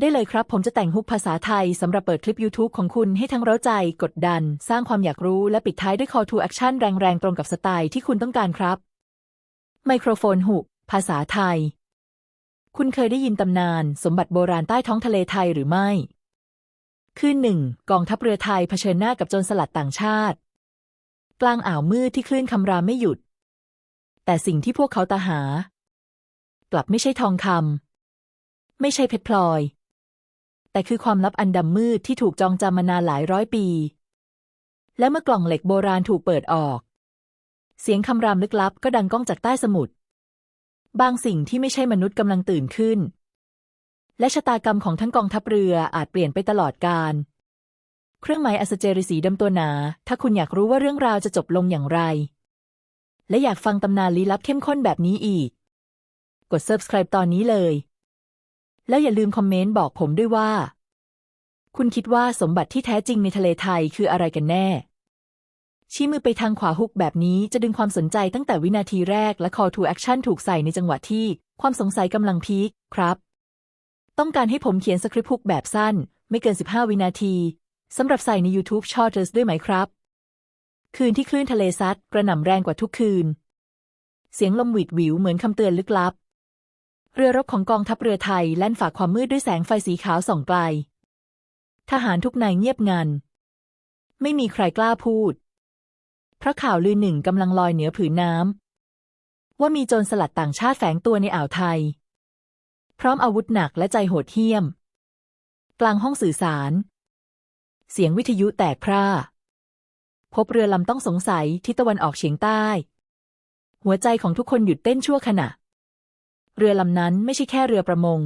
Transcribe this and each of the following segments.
ได้เลยครับ ผมจะแต่งฮุกภาษาไทยสำหรับเปิดคลิป YouTube ของคุณให้ทั้งเร้าใจ กดดัน สร้างความอยากรู้และปิดท้ายด้วย call to action แรงๆ ตรงกับสไตล์ที่คุณต้องการครับ ไมโครโฟนหุก ภาษาไทย คุณเคยได้ยินตำนาน สมบัติโบราณใต้ท้องทะเลไทยหรือไม่ คืนหนึ่งกองทัพเรือไทยเผชิญหน้ากับโจรสลัดต่างชาติ กลางอ่าวมืดที่คลื่นคำรามไม่หยุด แต่สิ่งที่พวกเขาตาหา กลับไม่ใช่ทองคำไม่ใช่เพชรพลอย แต่คือความลับอันดำมืดที่ถูกจองจำมานานหลายร้อยปี และเมื่อกล่องเหล็กโบราณถูกเปิดออก เสียงคำรามลึกลับก็ดังก้องจากใต้สมุทรบางสิ่งที่ไม่ใช่มนุษย์กำลังตื่นขึ้น และชะตากรรมของทั้งกองทัพเรืออาจเปลี่ยนไปตลอดกาลเครื่องหมายอัสเจริสีดำตัวหนา ถ้าคุณอยากรู้ว่าเรื่องราวจะจบลงอย่างไร และอยากฟังตำนานลี้ลับเข้มข้นแบบนี้อีก กด subscribe ตอนนี้เลย แล้วอย่าลืมคอมเมนต์บอกผมด้วยว่า คุณคิดว่าสมบัติที่แท้จริงในทะเลไทยคืออะไรกันแน่ ชี้มือไปทางขวาฮุกแบบนี้จะดึงความสนใจตั้งแต่วินาทีแรกและ call to action ถูกใส่ในจังหวะที่ความสงสัยกำลังพีคครับ ต้องการให้ผมเขียนสคริปต์ฮุกแบบสั้น ไม่เกิน 15 วินาทีสำหรับใส่ใน YouTube Shorts ด้วยไหมครับ คืนที่คลื่นทะเลซัดกระหน่ำแรงกว่าทุกคืน เสียงลมหวิดหวิวเหมือนคำเตือนลึกลับ เรือรบของกองทัพเรือไทยแล่นฝ่าความมืดด้วยแสงไฟสีขาวส่องไกล ทหารทุกนายเงียบงัน ไม่มีใครกล้าพูด เพราะข่าวลือหนึ่งกำลังลอยเหนือผืนน้ำ ว่ามีโจรสลัดต่างชาติแฝงตัวในอ่าวไทย พร้อมอาวุธหนักและใจโหดเหี้ยม กลางห้องสื่อสาร เสียงวิทยุแตกพร่า พบเรือลำต้องสงสัยที่ตะวันออกเฉียงใต้ หัวใจของทุกคนหยุดเต้นชั่วขณะ เรือลำนั้นไม่ใช่แค่เรือประมง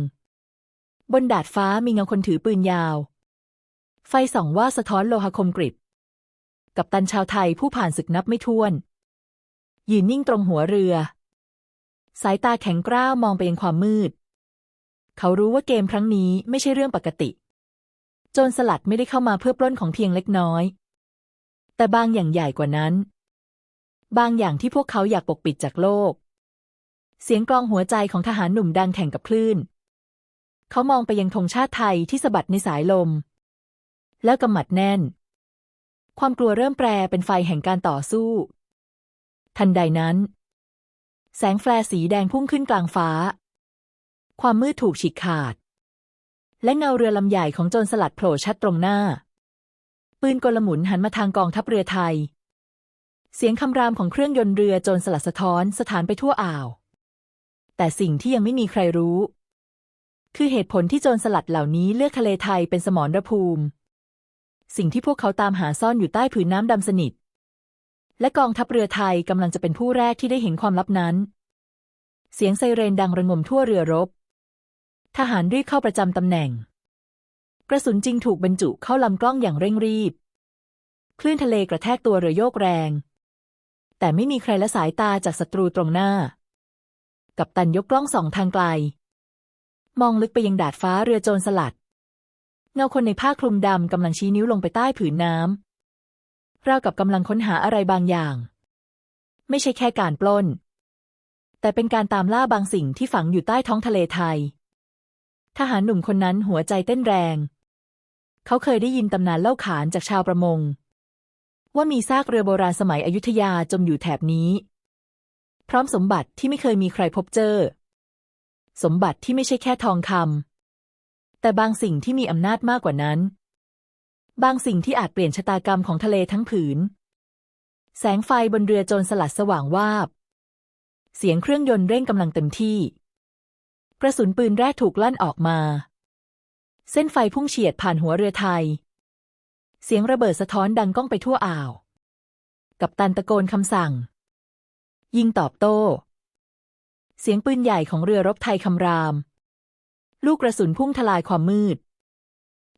บนดาดฟ้ามีเงาคนถือปืนยาว ไฟส่องว่าสะท้อนโลหะคมกริบ กับตันชาวไทยผู้ผ่านศึกนับไม่ถ้วน ยืนนิ่งตรงหัวเรือ สายตาแข็งกร้าวมองไปยังความมืด เขารู้ว่าเกมครั้งนี้ไม่ใช่เรื่องปกติ โจรสลัดไม่ได้เข้ามาเพื่อปล้นของเพียงเล็กน้อย แต่บางอย่างใหญ่กว่านั้น บางอย่างที่พวกเขาอยากปกปิดจากโลก เสียงกลองหัวใจของทหารหนุ่มดังแข่งกับคลื่น เขามองไปยังธงชาติไทยที่สะบัดในสายลม แล้วกำหมัดแน่น ความกลัวเริ่มแปรเป็นไฟแห่งการต่อสู้ ทันใดนั้น แสงแฟลร์สีแดงพุ่งขึ้นกลางฟ้า ความมืดถูกฉีกขาด และเงาเรือลำใหญ่ของโจรสลัดโผล่ชัดตรงหน้า ปืนกลหมุนหันมาทางกองทัพเรือไทย เสียงคำรามของเครื่องยนต์เรือโจรสลัดสะท้อนสถานไปทั่วอ่าว แต่สิ่งที่ยังไม่มีใครรู้ คือเหตุผลที่โจรสลัดเหล่านี้เลือกทะเลไทยเป็นสมรภูมิ สิ่งที่พวกเขาตามหาซ่อนอยู่ใต้ผืนน้ำดำสนิท และกองทัพเรือไทยกำลังจะเป็นผู้แรกที่ได้เห็นความลับนั้น เสียงไซเรนดังระงมทั่วเรือรบ ทหารรีบเข้าประจำตำแหน่ง กระสุนจริงถูกบรรจุเข้าลำกล้องอย่างเร่งรีบ คลื่นทะเลกระแทกตัวเรือโยกแรง แต่ไม่มีใครละสายตาจากศัตรูตรงหน้า กับตันยกกล้องส่องทางไกล มองลึกไปยังดาดฟ้าเรือโจรสลัด เงาคนในผ้าคลุมดำกำลังชี้นิ้วลงไปใต้ผืนน้ำราวกับกำลังค้นหาอะไรบางอย่าง ไม่ใช่แค่การปล้น แต่เป็นการตามล่าบางสิ่งที่ฝังอยู่ใต้ท้องทะเลไทย ทหารหนุ่มคนนั้นหัวใจเต้นแรง เขาเคยได้ยินตำนานเล่าขานจากชาวประมงว่ามีซากเรือโบราณสมัยอยุธยาจมอยู่แถบนี้ พร้อมสมบัติที่ไม่เคยมีใครพบเจอ สมบัติที่ไม่ใช่แค่ทองคำแต่บางสิ่งที่มีอำนาจมากกว่านั้น บางสิ่งที่อาจเปลี่ยนชะตากรรมของทะเลทั้งผืน แสงไฟบนเรือโจรสลัดสว่างวาบ เสียงเครื่องยนต์เร่งกำลังเต็มที่ กระสุนปืนแรกถูกลั่นออกมา เส้นไฟพุ่งเฉียดผ่านหัวเรือไทย เสียงระเบิดสะท้อนดังก้องไปทั่วอ่าว กับตันตะโกนคำสั่ง ยิงตอบโต้ เสียงปืนใหญ่ของเรือรบไทยคำราม ลูกกระสุนพุ่งทลายความมืด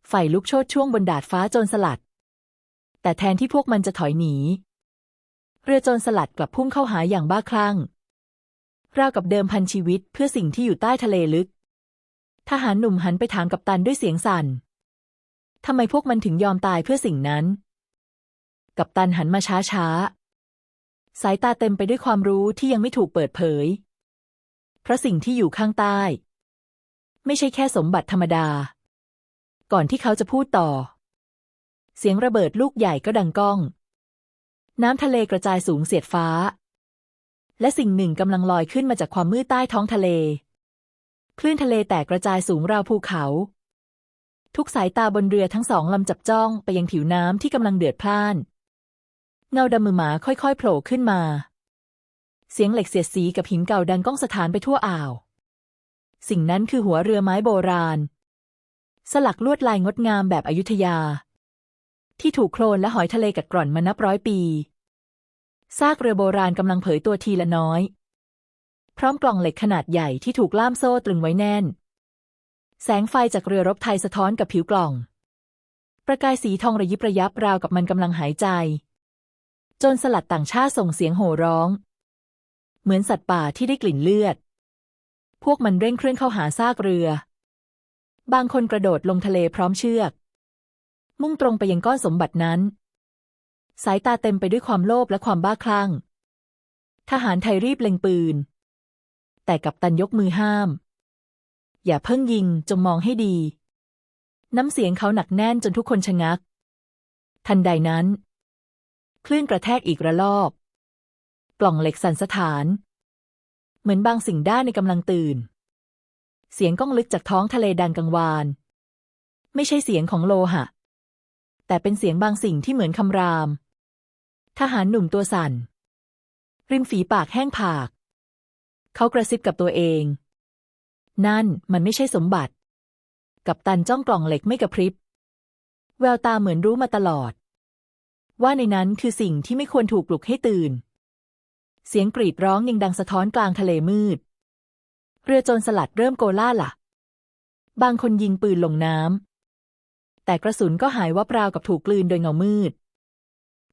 ไฟลุกโชนช่วงบนดาดฟ้าโจรสลัด แต่แทนที่พวกมันจะถอยหนี เรือโจรสลัดกลับพุ่งเข้าหาอย่างบ้าคลั่งราวกับเดิมพันชีวิตเพื่อสิ่งที่อยู่ใต้ทะเลลึก ทหารหนุ่มหันไปถามกัปตันด้วยเสียงสั่น ทำไมพวกมันถึงยอมตายเพื่อสิ่งนั้น กัปตันหันมาช้าช้า สายตาเต็มไปด้วยความรู้ที่ยังไม่ถูกเปิดเผย เพราะสิ่งที่อยู่ข้างใต้ ไม่ใช่แค่สมบัติธรรมดา ก่อนที่เขาจะพูดต่อ เสียงระเบิดลูกใหญ่ก็ดังก้อง น้ำทะเลกระจายสูงเสียดฟ้า และสิ่งหนึ่งกำลังลอยขึ้นมาจากความมืดใต้ท้องทะเล คลื่นทะเลแตกกระจายสูงราวภูเขา ทุกสายตาบนเรือทั้งสองลำจับจ้องไปยังผิวน้ำที่กำลังเดือดพล่าน เงาดำมือหมาค่อยๆโผล่ขึ้นมา เสียงเหล็กเสียดสีกับหินเก่าดังก้องสถานไปทั่วอ่าว สิ่งนั้นคือหัวเรือไม้โบราณ สลักลวดลายงดงามแบบอยุธยา ที่ถูกโคลนและหอยทะเลกัดกร่อนมานับร้อยปีซากเรือโบราณกำลังเผยตัวทีละน้อย พร้อมกล่องเหล็กขนาดใหญ่ที่ถูกล่ามโซ่ตรึงไว้แน่น แสงไฟจากเรือรบไทยสะท้อนกับผิวกล่อง ประกายสีทองระยิบระยับราวกับมันกำลังหายใจ จนสลัดต่างชาติส่งเสียงโห่ร้อง เหมือนสัตว์ป่าที่ได้กลิ่นเลือด พวกมันเร่งเครื่องเข้าหาซากเรือ บางคนกระโดดลงทะเลพร้อมเชือก มุ่งตรงไปยังก้อนสมบัตินั้น สายตาเต็มไปด้วยความโลภและความบ้าคลั่ง ทหารไทยรีบเล็งปืน แต่กัปตันยกมือห้าม อย่าเพิ่งยิงจงมองให้ดี น้ำเสียงเขาหนักแน่นจนทุกคนชะงัก ทันใดนั้น คลื่นกระแทกอีกระลอกปล่องเหล็กสั่นสะท้าน เหมือนบางสิ่งด้านในกำลังตื่น เสียงก้องลึกจากท้องทะเลดังกังวาน ไม่ใช่เสียงของโลหะ แต่เป็นเสียงบางสิ่งที่เหมือนคำราม ทหารหนุ่มตัวสั่น ริมฝีปากแห้งผาก เขากระซิบกับตัวเอง นั่นมันไม่ใช่สมบัติ กับตันจ้องกล่องเหล็กไม่กระพริบ แววตาเหมือนรู้มาตลอด ว่าในนั้นคือสิ่งที่ไม่ควรถูกปลุกให้ตื่น เสียงกรีดร้องยังดังสะท้อนกลางทะเลมืด เรือโจรสลัดเริ่มโกล่าละบางคนยิงปืนลงน้ำแต่กระสุนก็หายวับราวกับถูกกลืนโดยเงามืด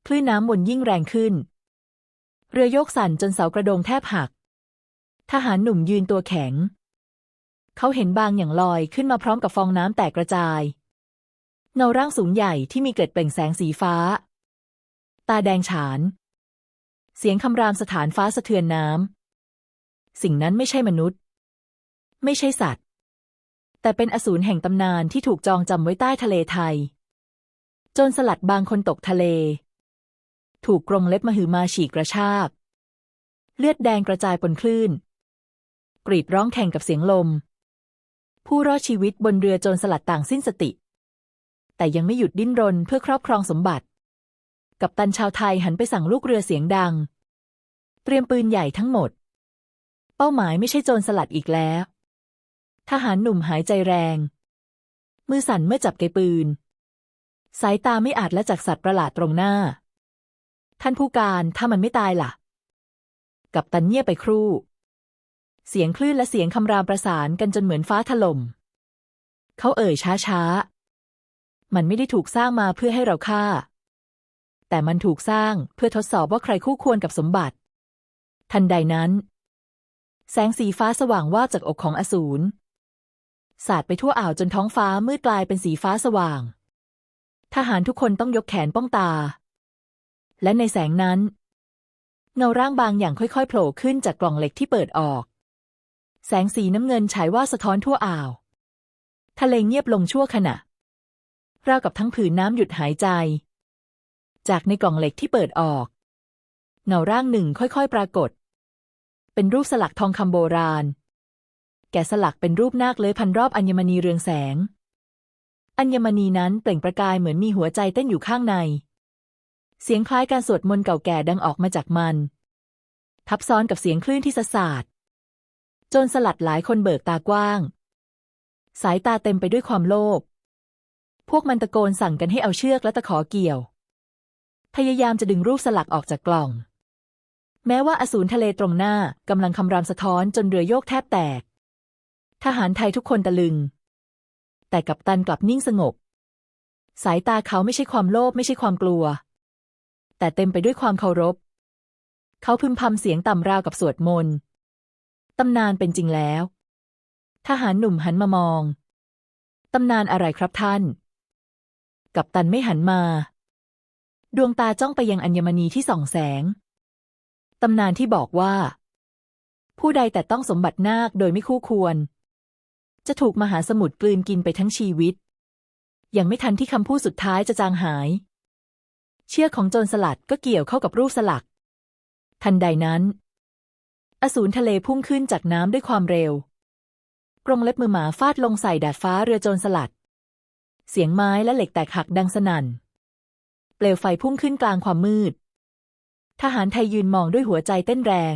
คลื่นน้ำวนยิ่งแรงขึ้น เรือโยกสั่นจนเสากระโดงแทบหัก ทหารหนุ่มยืนตัวแข็ง เขาเห็นบางอย่างลอยขึ้นมาพร้อมกับฟองน้ำแตกกระจาย เงาร่างสูงใหญ่ที่มีเกล็ดเปล่งแสงสีฟ้า ตาแดงฉาน เสียงคำรามสถานฟ้าสะเทือนน้ำ สิ่งนั้นไม่ใช่มนุษย์ ไม่ใช่สัตว์ แต่เป็นอสูรแห่งตำนานที่ถูกจองจำไว้ใต้ทะเลไทย จนสลัดบางคนตกทะเล ถูกกรงเล็บมหือมาฉีกกระชาก เลือดแดงกระจายบนคลื่น กรีดร้องแข่งกับเสียงลม ผู้รอดชีวิตบนเรือโจรสลัดต่างสิ้นสติ แต่ยังไม่หยุดดิ้นรนเพื่อครอบครองสมบัติ กับตันชาวไทยหันไปสั่งลูกเรือเสียงดัง เตรียมปืนใหญ่ทั้งหมด เป้าหมายไม่ใช่โจรสลัดอีกแล้ว ทหารหนุ่มหายใจแรง มือสั่นเมื่อจับไกปืน สายตาไม่อาจละจากสัตว์ประหลาดตรงหน้า ท่านผู้การถ้ามันไม่ตายล่ะ กับตันเงียบไปครู่ เสียงคลื่นและเสียงคำรามประสานกันจนเหมือนฟ้าถล่มเขาเอ่ยช้าๆมันไม่ได้ถูกสร้างมาเพื่อให้เราฆ่า แต่มันถูกสร้างเพื่อทดสอบว่าใครคู่ควรกับสมบัติ ทันใดนั้น แสงสีฟ้าสว่างวาบจากอกของอสูรสาดไปทั่วอ่าวจนท้องฟ้ามืดกลายเป็นสีฟ้าสว่าง ทหารทุกคนต้องยกแขนป้องตา และในแสงนั้น เงาร่างบางอย่างค่อยๆโผล่ขึ้นจากกล่องเหล็กที่เปิดออก แสงสีน้ำเงินฉายว่าสะท้อนทั่วอ่าว ทะเลเงียบลงชั่วขณะราวกับทั้งผืนน้ำหยุดหายใจ จากในกล่องเหล็กที่เปิดออก เงาร่างหนึ่งค่อยๆ ปรากฏ เป็นรูปสลักทองคำโบราณ แกะสลักเป็นรูปนาคเลยพันรอบอัญมณีเรืองแสง อัญมณีนั้นเปล่งประกายเหมือนมีหัวใจเต้นอยู่ข้างใน เสียงคล้ายการสวดมนต์เก่าแก่ดังออกมาจากมัน ทับซ้อนกับเสียงคลื่นที่สะสาดจนสลัดหลายคนเบิกตากว้าง สายตาเต็มไปด้วยความโลภพวกมันตะโกนสั่งกันให้เอาเชือกและตะขอเกี่ยว พยายามจะดึงรูปสลักออกจากกล่อง แม้ว่าอสูรทะเลตรงหน้ากำลังคำรามสะท้อนจนเรือโยกแทบแตก ทหารไทยทุกคนตะลึง แต่กัปตันกลับนิ่งสงบ สายตาเขาไม่ใช่ความโลภไม่ใช่ความกลัว แต่เต็มไปด้วยความเคารพ เขาพึมพำเสียงต่ำราวกับสวดมนต์ตำนานเป็นจริงแล้ว ทหารหนุ่มหันมามอง ตำนานอะไรครับท่าน กัปตันไม่หันมา ดวงตาจ้องไปยังอัญมณีที่ส่องแสง ตำนานที่บอกว่า ผู้ใดแต่ต้องสมบัตินาคโดยไม่คู่ควร จะถูกมหาสมุทรกลืนกินไปทั้งชีวิต ยังไม่ทันที่คำพูดสุดท้ายจะจางหาย เชือกของโจรสลัดก็เกี่ยวเข้ากับรูปสลัก ทันใดนั้น อสูรทะเลพุ่งขึ้นจากน้ำด้วยความเร็ว กรงเล็บมือหมาฟาดลงใส่ดาดฟ้าเรือโจรสลัด เสียงไม้และเหล็กแตกหักดังสนั่น ลวไฟพุ่งขึ้นกลางความมืด ทหารไทยยืนมองด้วยหัวใจเต้นแรง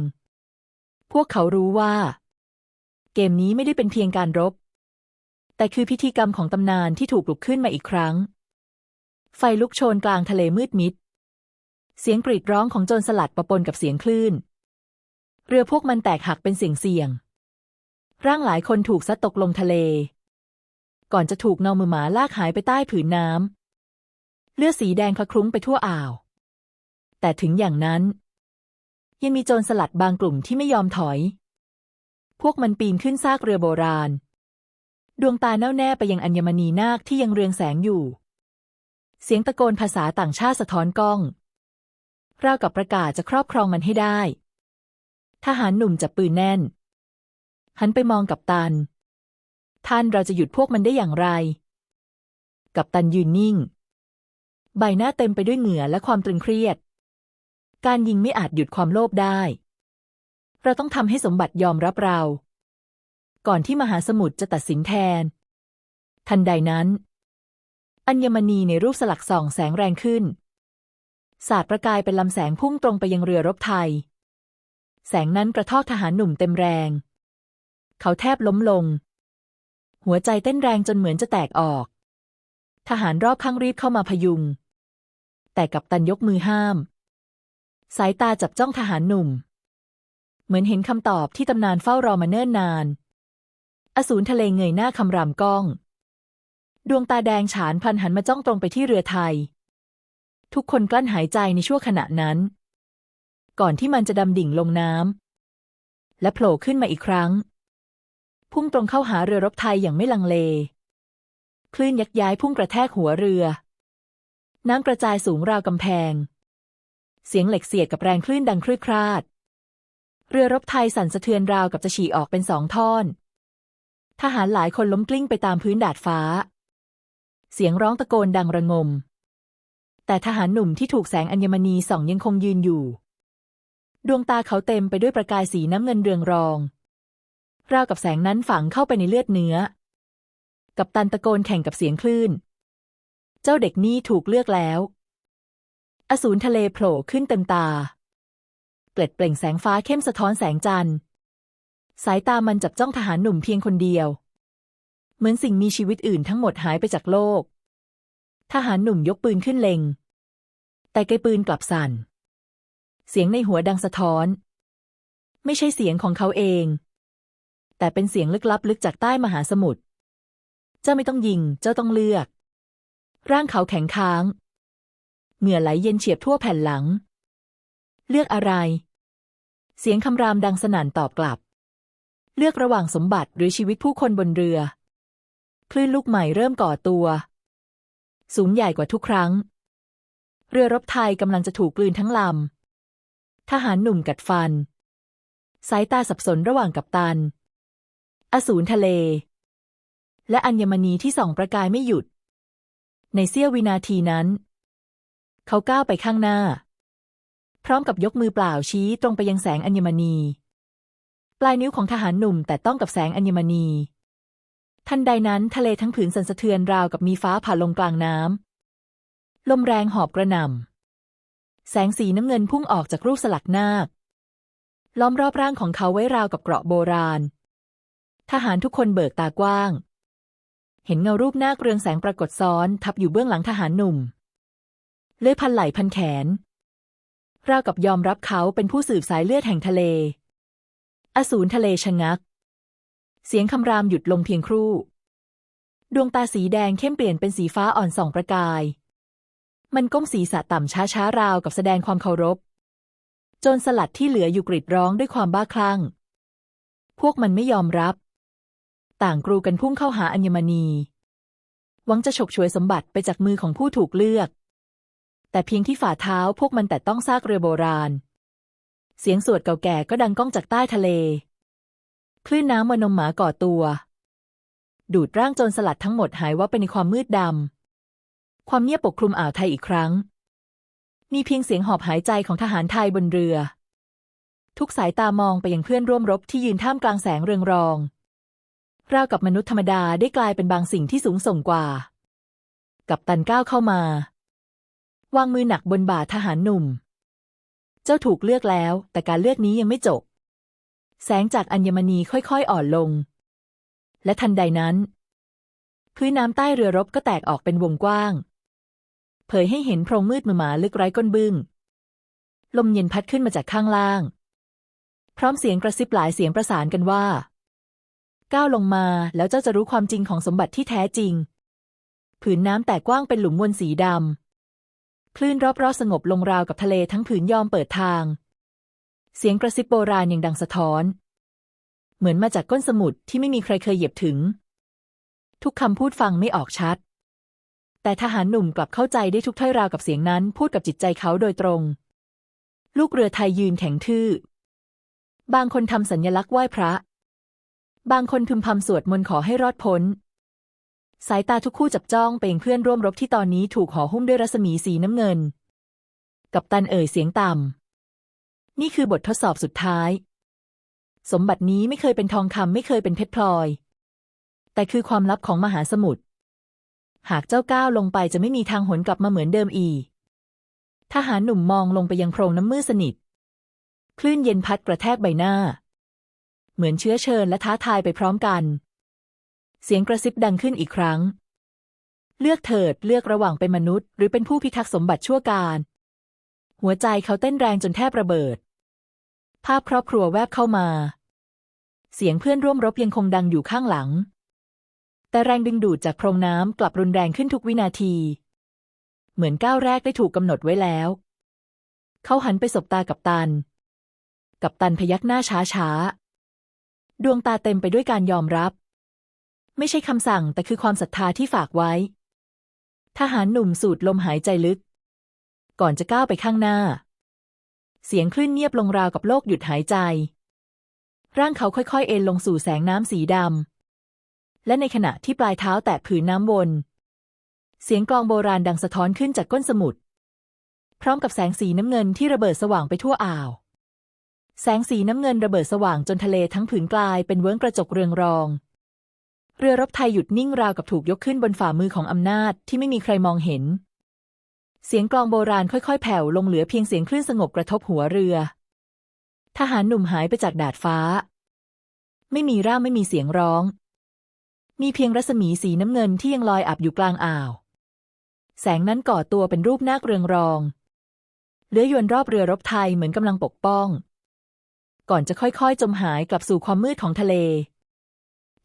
พวกเขารู้ว่า เกมนี้ไม่ได้เป็นเพียงการรบ แต่คือพิธีกรรมของตำนานที่ถูกปลุกขึ้นมาอีกครั้ง ไฟลุกโชนกลางทะเลมืดมิด เสียงกรีดร้องของโจรสลัดปะปนกับเสียงคลื่น เรือพวกมันแตกหักเป็นเสียงเสียง ร่างหลายคนถูกซัดตกลงทะเล ก่อนจะถูกเงามือหมาลากหายไปใต้ผืนน้ำ เลือดสีแดงคละคลุ้งไปทั่วอ่าว แต่ถึงอย่างนั้น ยังมีโจรสลัดบางกลุ่มที่ไม่ยอมถอย พวกมันปีนขึ้นซากเรือโบราณ ดวงตาแน่วแน่ไปยังอัญมณีนาคที่ยังเรืองแสงอยู่ เสียงตะโกนภาษาต่างชาติสะท้อนกล้องราวกับประกาศจะครอบครองมันให้ได้ ทหารหนุ่มจับปืนแน่น หันไปมองกับตัน ท่านเราจะหยุดพวกมันได้อย่างไร กับตันยืนนิ่ง ใบหน้าเต็มไปด้วยเหงื่อและความตรึงเครียด การยิงไม่อาจหยุดความโลภได้ เราต้องทำให้สมบัติยอมรับเรา ก่อนที่มหาสมุทรจะตัดสินแทน ทันใดนั้น อัญมณีในรูปสลักส่องแสงแรงขึ้น สาดประกายเป็นลำแสงพุ่งตรงไปยังเรือรบไทย แสงนั้นกระทอกทหารหนุ่มเต็มแรง เขาแทบล้มลง หัวใจเต้นแรงจนเหมือนจะแตกออกทหารรอบข้างรีบเข้ามาพยุง แต่กัปตันยกมือห้าม สายตาจับจ้องทหารหนุ่ม เหมือนเห็นคำตอบที่ตำนานเฝ้ารอมาเนิ่นนาน อสูรทะเลเงยหน้าคำรามก้อง ดวงตาแดงฉานพันหันมาจ้องตรงไปที่เรือไทย ทุกคนกลั้นหายใจในชั่วขณะนั้น ก่อนที่มันจะดำดิ่งลงน้ำและโผล่ขึ้นมาอีกครั้ง พุ่งตรงเข้าหาเรือรบไทยอย่างไม่ลังเลคลื่นยักย้ายพุ่งกระแทกหัวเรือ น้ำกระจายสูงราวกำแพง เสียงเหล็กเสียดกับแรงคลื่นดังครืดคราด เรือรบไทยสั่นสะเทือนราวกับจะฉี่ออกเป็นสองท่อน ทหารหลายคนล้มกลิ้งไปตามพื้นดาดฟ้า เสียงร้องตะโกนดังระงม แต่ทหารหนุ่มที่ถูกแสงอัญมณีส่องยังคงยืนอยู่ ดวงตาเขาเต็มไปด้วยประกายสีน้ำเงินเรืองรอง ราวกับแสงนั้นฝังเข้าไปในเลือดเนื้อ กับตันตะโกนแข่งกับเสียงคลื่น จ้าเด็กนี่ถูกเลือกแล้ว อสูรทะเลโผล่ขึ้นเต็มตา เปล็ดเปล่งแสงฟ้าเข้มสะท้อนแสงจันทร์ สายตามันจับจ้องทหารหนุ่มเพียงคนเดียว เหมือนสิ่งมีชีวิตอื่นทั้งหมดหายไปจากโลก ทหารหนุ่มยกปืนขึ้นเล็ง แต่ไกปืนกลับสั่น เสียงในหัวดังสะท้อน ไม่ใช่เสียงของเขาเอง แต่เป็นเสียงลึกลับลึกจากใต้มหาสมุทร เจ้าไม่ต้องยิง เจ้าต้องเลือก ร่างเขาแข็งค้าง เหงื่อไหลเย็นเฉียบทั่วแผ่นหลัง เลือกอะไร เสียงคำรามดังสนั่นตอบกลับ เลือกระหว่างสมบัติหรือชีวิตผู้คนบนเรือ คลื่นลูกใหม่เริ่มก่อตัว สูงใหญ่กว่าทุกครั้ง เรือรบไทยกำลังจะถูกกลืนทั้งลำ ทหารหนุ่มกัดฟัน สายตาสับสนระหว่างกัปตัน อสูรทะเล และอัญมณีที่ส่องประกายไม่หยุด ในเสี้ยววินาทีนั้น เขาก้าวไปข้างหน้า พร้อมกับยกมือเปล่าชี้ตรงไปยังแสงอัญมณี ปลายนิ้วของทหารหนุ่มแต่ต้องกับแสงอัญมณี ทันใดนั้นทะเลทั้งผืนสั่นสะเทือนราวกับมีฟ้าผ่าลงกลางน้ำลมแรงหอบกระหน่ำแสงสีน้ำเงินพุ่งออกจากรูปสลักนาคล้อมรอบร่างของเขาไว้ราวกับเกราะโบราณ ทหารทุกคนเบิกตากว้าง เห็นเงารูปนาคเรืองแสงปรากฏซ้อนทับอยู่เบื้องหลังทหารหนุ่ม เลือยพันไหลพันแขน ราวกับยอมรับเขาเป็นผู้สืบสายเลือดแห่งทะเล อสูรทะเลชะงัก เสียงคำรามหยุดลงเพียงครู่ ดวงตาสีแดงเข้มเปลี่ยนเป็นสีฟ้าอ่อนส่องประกาย มันก้มศีรษะต่ำช้าช้าราวกับแสดงความเคารพจนสลัดที่เหลืออยู่กริดร้องด้วยความบ้าคลั่ง พวกมันไม่ยอมรับ ต่างกรูกันพุ่งเข้าหาอัญมณี หวังจะฉกฉวยสมบัติไปจากมือของผู้ถูกเลือก แต่เพียงที่ฝ่าเท้าพวกมันแต่ต้องซากเรือโบราณ เสียงสวดเก่าแก่ก็ดังก้องจากใต้ทะเล คลื่นน้ำมนมหมาก่อตัว ดูดร่างโจรสลัดทั้งหมดหายว่าไปในความมืดดำ ความเงียบปกคลุมอ่าวไทยอีกครั้ง มีเพียงเสียงหอบหายใจของทหารไทยบนเรือ ทุกสายตามองไปยังเพื่อนร่วมรบที่ยืนท่ามกลางแสงเรืองรอง ราวกับมนุษย์ธรรมดาได้กลายเป็นบางสิ่งที่สูงส่งกว่า กับตันก้าวเข้ามา วางมือหนักบนบ่าทหารหนุ่ม เจ้าถูกเลือกแล้ว แต่การเลือกนี้ยังไม่จบ แสงจากอัญมณีค่อยๆ อ่อนลง และทันใดนั้น พื้นน้ำใต้เรือรบก็แตกออกเป็นวงกว้าง เผยให้เห็นโพรงมืดมือหมาลึกไร้ก้นบึ้ง ลมเย็นพัดขึ้นมาจากข้างล่าง พร้อมเสียงกระซิบหลายเสียงประสานกันว่า ก้าวลงมาแล้วเจ้าจะรู้ความจริงของสมบัติที่แท้จริง ผืนน้ำแตกกว้างเป็นหลุมวนสีดำคลื่นรอบๆสงบลงราวกับทะเลทั้งผืนยอมเปิดทาง เสียงกระซิบโบราณยังดังสะท้อน เหมือนมาจากก้นสมุทรที่ไม่มีใครเคยเหยียบถึง ทุกคำพูดฟังไม่ออกชัด แต่ทหารหนุ่มกลับเข้าใจได้ทุกถ้อยราวกับเสียงนั้น พูดกับจิตใจเขาโดยตรง ลูกเรือไทยยืนแข็งทื่อ บางคนทำสัญญลักษณ์ไหว้พระ บางคนพึมพำสวดมนต์ขอให้รอดพ้น สายตาทุกคู่จับจ้องไปยังเพื่อนร่วมรบที่ตอนนี้ถูกห่อหุ้มด้วยรัศมีสีน้ำเงิน กับตันเอ่ยเสียงต่ำ นี่คือบททดสอบสุดท้าย สมบัตินี้ไม่เคยเป็นทองคำไม่เคยเป็นเพชรพลอย แต่คือความลับของมหาสมุทร หากเจ้าก้าวลงไปจะไม่มีทางหวนกลับมาเหมือนเดิมอีก ทหารหนุ่มมองลงไปยังโพรงน้ำมืดสนิท คลื่นเย็นพัดกระแทกใบหน้า เหมือนเชื้อเชิญและท้าทายไปพร้อมกัน เสียงกระซิบดังขึ้นอีกครั้ง เลือกเถิดเลือกระหว่างเป็นมนุษย์ หรือเป็นผู้พิทักษ์สมบัติชั่วการ หัวใจเขาเต้นแรงจนแทบระเบิด ภาพครอบครัวแวบเข้ามา เสียงเพื่อนร่วมรบยังคงดังอยู่ข้างหลัง แต่แรงดึงดูดจากโพรงน้ำกลับรุนแรงขึ้นทุกวินาที เหมือนก้าวแรกได้ถูกกำหนดไว้แล้ว เขาหันไปสบตากับตัน กับตันพยักหน้าช้าช้า ดวงตาเต็มไปด้วยการยอมรับ ไม่ใช่คำสั่งแต่คือความศรัทธาที่ฝากไว้ ทหารหนุ่มสูดลมหายใจลึก ก่อนจะก้าวไปข้างหน้า เสียงคลื่นเงียบลงราวกับโลกหยุดหายใจ ร่างเขาค่อยๆ เอ็นลงสู่แสงน้ำสีดำและในขณะที่ปลายเท้าแตะผืนน้ำวน เสียงกลองโบราณดังสะท้อนขึ้นจากก้นสมุทรพร้อมกับแสงสีน้ำเงินที่ระเบิดสว่างไปทั่วอ่าว แสงสีน้ำเงินระเบิดสว่างจนทะเลทั้งผืนกลายเป็นเวิ้งกระจกเรืองรอง เรือรบไทยหยุดนิ่งราวกับถูกยกขึ้นบนฝ่ามือของอำนาจที่ไม่มีใครมองเห็น เสียงกลองโบราณค่อยๆ แผ่วลงเหลือเพียงเสียงคลื่นสงบกระทบหัวเรือ ทหารหนุ่มหายไปจากดาดฟ้า ไม่มีร่ามไม่มีเสียงร้อง มีเพียงรัศมีสีน้ำเงินที่ยังลอยอับอยู่กลางอ่าว แสงนั้นก่อตัวเป็นรูปนาคเรืองรองเลื้อยวนรอบเรือรบไทยเหมือนกำลังปกป้อง ก่อนจะค่อยๆ จมหายกลับสู่ความมืดของทะเล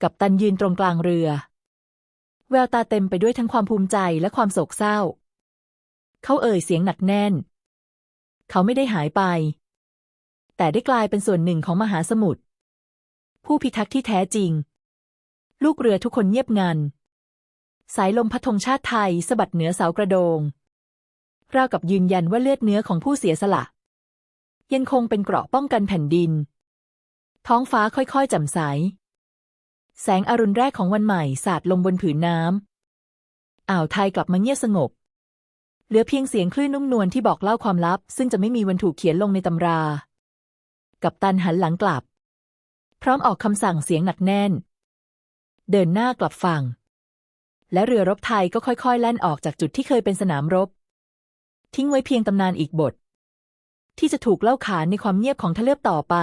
กับตันยืนตรงกลางเรือ แววตาเต็มไปด้วยทั้งความภูมิใจและความโศกเศร้า เขาเอ่ยเสียงหนักแน่น เขาไม่ได้หายไป แต่ได้กลายเป็นส่วนหนึ่งของมหาสมุทรผู้พิทักษ์ที่แท้จริง ลูกเรือทุกคนเงียบงัน สายลมพัดธงชาติไทยสะบัดเหนือเสากระโดงราวกับยืนยันว่าเลือดเนื้อของผู้เสียสละ ยังคงเป็นเกราะป้องกันแผ่นดิน ท้องฟ้าค่อยๆแจ่มใส แสงอรุณแรกของวันใหม่สาดลงบนผืนน้ำอ่าวไทยกลับมาเงียบสงบ เหลือเพียงเสียงคลื่นนุ่มนวลที่บอกเล่าความลับ ซึ่งจะไม่มีวันถูกเขียนลงในตำรา กับตันหันหลังกลับ พร้อมออกคำสั่งเสียงหนักแน่น เดินหน้ากลับฝั่ง และเรือรบไทยก็ค่อยๆ แล่นออกจากจุดที่เคยเป็นสนามรบ ทิ้งไว้เพียงตำนานอีกบท ที่จะถูกเล่าขานในความเงียบของทะเลบต่อไป